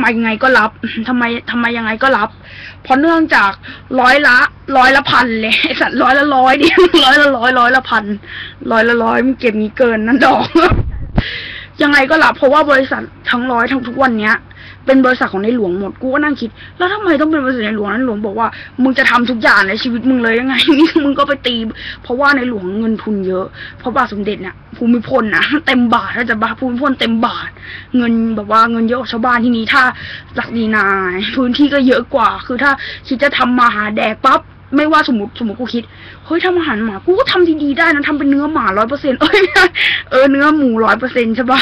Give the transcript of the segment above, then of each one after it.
ไมยังไงก็รับทำไมทำไมยังไงก็รับ เพราะเนื่องจากร้อยละร้อยละพันเลยสัตว์ร้อยละร้อยเดียวร้อยละร้อยร้อยละพันร้อยละร้อยมันเก็บงี้เกินนั่นดอก ยังไงก็รับเพราะว่าบริษัททั้งร้อยทั้งทุกวันเนี้ย เป็นบริษัทของในหลวงหมดกูก็นั่งคิด แล้วทำไมต้องเป็นบริษัทในหลวงนั้นหลวงบอกว่ามึงจะทำทุกอย่างในชีวิตมึงเลยยังไงนี่มึงก็ไปตี เพราะว่าในหลวงเงินทุนเยอะเพราะบาทสมเด็จเนี่ยภูมิพลนะเต็มบาทถ้าจะบาภูมิพลเต็มบาท เงินแบบว่าเงินเยอะกว่าชาวบ้านที่นี้ถ้าหลักดีนาย พื้นที่ก็เยอะกว่า คือถ้าคิดจะทำมาหาแดกปั๊บ ไม่ว่าสมมติสมมติกูคิดเฮ้ยทำอาหารหมากูก็ทำดีๆได้นะทำเป็นเนื้อหมาร้อยเปอร์เซ็นต์เอ้ยเออเนื้อหมูร้อยเปอร์เซ็นต์ใช่ปะ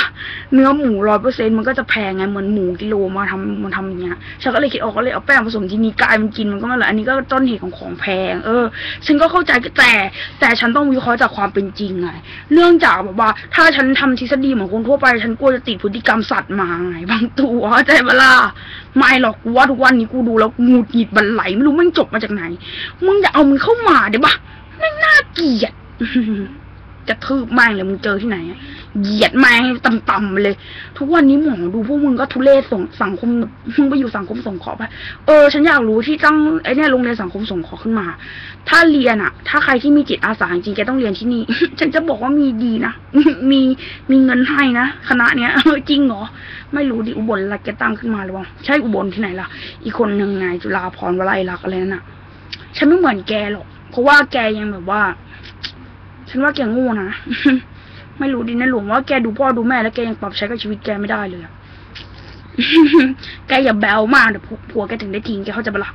เนื้อหมูร้อยเปอร์เซ็นต์มันก็จะแพงไงเหมือนหมูกิโลมาทำมาทำอย่างเงี้ยฉันก็เลยคิดออกก็เลยเอาแป้งผสมที่นี่กลายมันกินมันก็ไม่เลยอันนี้ก็ต้นเหตุของของแพง เออ ฉันก็เข้าใจแต่แต่ฉันต้องวิเคราะห์จากความเป็นจริงไงเนื่องจากแบบว่า ถ้าฉันทำทฤษฎีเหมือนคนทั่วไป ฉันกลัวจะติดพฤติกรรมสัตว์มาไงบางตัวเข้าใจปะล่ะ ไม่หรอกกูว่าทุกวันนี้กูดูแล้วงูดหงิดบันไหลไม่รู้มันจบมาจากไหน มึงอย่าเอามันเข้ามาเดี๋ยวปะแม่น่าเกลียดจะทืบแม่งเลยมึงเจอที่ไหนอะ เหยียดม่งให้ต่ำๆไปเลย ทุกวันนี้หมอดูพวกมึงก็ทุเรศส่งสังคมมึงไปอยู่สังคมสงเคราะห์ไปเออฉันอยากรู้ที่ตั้งไอ้เนี่ยโรงเรียนสังคมสงเคราะห์ขึ้นมา ถ้าเรียนอะถ้าใครที่มีจิตอาสาจริงแกต้องเรียนที่นี่ ฉันจะบอกว่ามีดีนะมีมีเงินให้นะคณะเนี้ยเออจริงเหรอไม่รู้ดิอุบลรัฐแกตั้งขึ้นมาหรือเปล่าใช่อุบลที่ไหนล่ะ อีกคนหนึ่งนายจุฬาพรวลัยลักอะไรนั่นน่ะฉันไม่เหมือนแกหรอกเพราะว่าแกยังแบบว่า ฉันว่าแกโง่นะ ไม่รู้ดินะหลวงว่าแกดูพ่อดูแม่แล้วแกยังปรับใช้กับชีวิตแกไม่ได้เลยอะแกอย่าแบวมากเดี๋ยวผัวแกถึงได้ทิ้งแกเขาใจะปะล่ะ